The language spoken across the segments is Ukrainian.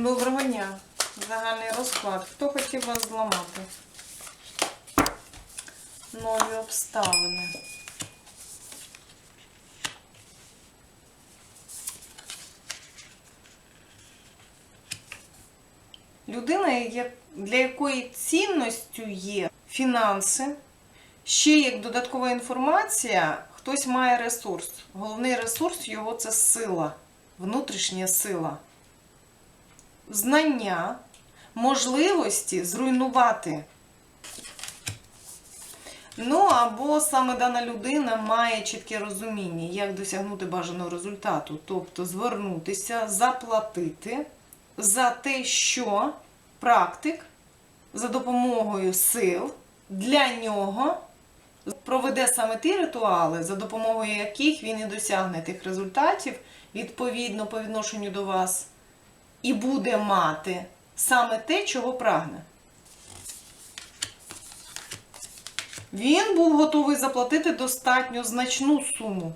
Доброго дня. Загальний розклад. Хто хотів вас зламати? Нові обставини. Людина, для якої цінністю є фінанси, ще як додаткова інформація, хтось має ресурс. Головний ресурс його це сила, внутрішня сила знання, можливості зруйнувати. Ну, або саме дана людина має чітке розуміння, як досягнути бажаного результату. Тобто звернутися, заплатити за те, що практик за допомогою сил для нього проведе саме ті ритуали, за допомогою яких він і досягне тих результатів, відповідно по відношенню до вас і буде мати саме те, чого прагне. Він був готовий заплатити достатньо значну суму.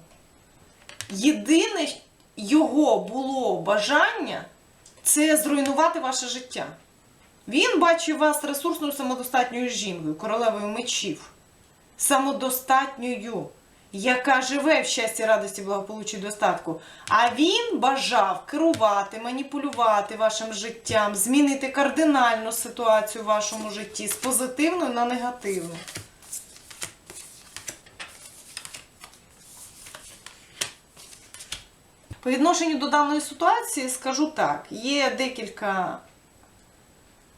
Єдине його було бажання це зруйнувати ваше життя. Він бачив вас ресурсною самодостатньою жінкою, королевою мечів, самодостатньою, яка живе в щасті, радості, благополуччі, достатку. А він бажав керувати, маніпулювати вашим життям, змінити кардинально ситуацію в вашому житті з позитивної на негативну. По відношенню до даної ситуації скажу так: є декілька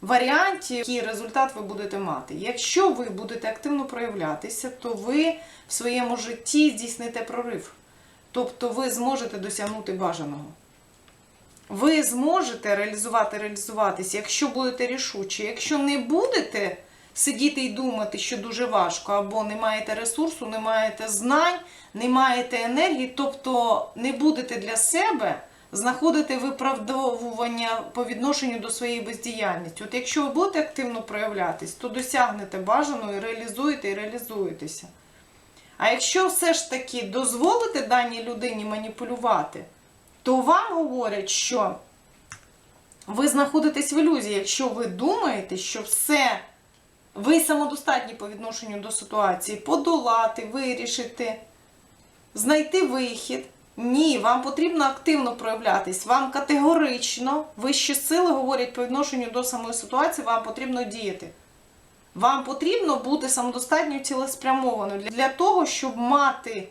варіантів, який результат ви будете мати. Якщо ви будете активно проявлятися, то ви в своєму житті здійсните прорив. Тобто ви зможете досягнути бажаного. Ви зможете реалізувати, реалізуватися, якщо будете рішучі. Якщо не будете сидіти і думати, що дуже важко, або не маєте ресурсу, не маєте знань, не маєте енергії, тобто не будете для себе знаходити виправдовування по відношенню до своєї бездіяльності. От якщо ви будете активно проявлятись, то досягнете бажаного і реалізуєте і реалізуєтеся. А якщо все ж таки дозволите даній людині маніпулювати, то вам говорять, що ви знаходитесь в ілюзії, якщо ви думаєте, що все, ви самодостатні по відношенню до ситуації, подолати, вирішити, знайти вихід. Ні, вам потрібно активно проявлятись. Вам категорично вищі сили говорять по відношенню до самої ситуації, вам потрібно діяти. Вам потрібно бути самодостатньо цілеспрямованою для- того, щоб мати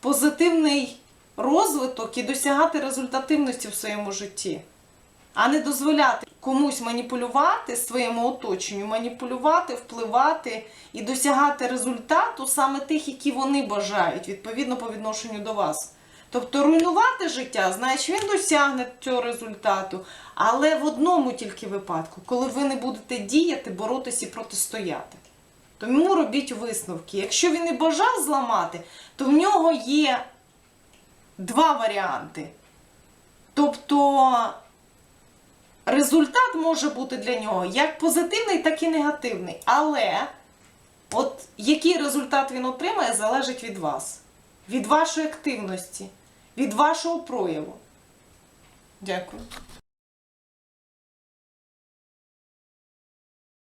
позитивний розвиток і досягати результативності в своєму житті, а не дозволяти комусь маніпулювати своєму оточенню, маніпулювати, впливати і досягати результату саме тих, які вони бажають, відповідно по відношенню до вас. Тобто руйнувати життя, значить він досягне цього результату, але в одному тільки випадку, коли ви не будете діяти, боротися і протистояти. Тому робіть висновки. Якщо він і бажав зламати, то в нього є два варіанти. Тобто результат може бути для нього як позитивний, так і негативний. Але от який результат він отримає, залежить від вас, від вашої активності, від вашого прояву. Дякую.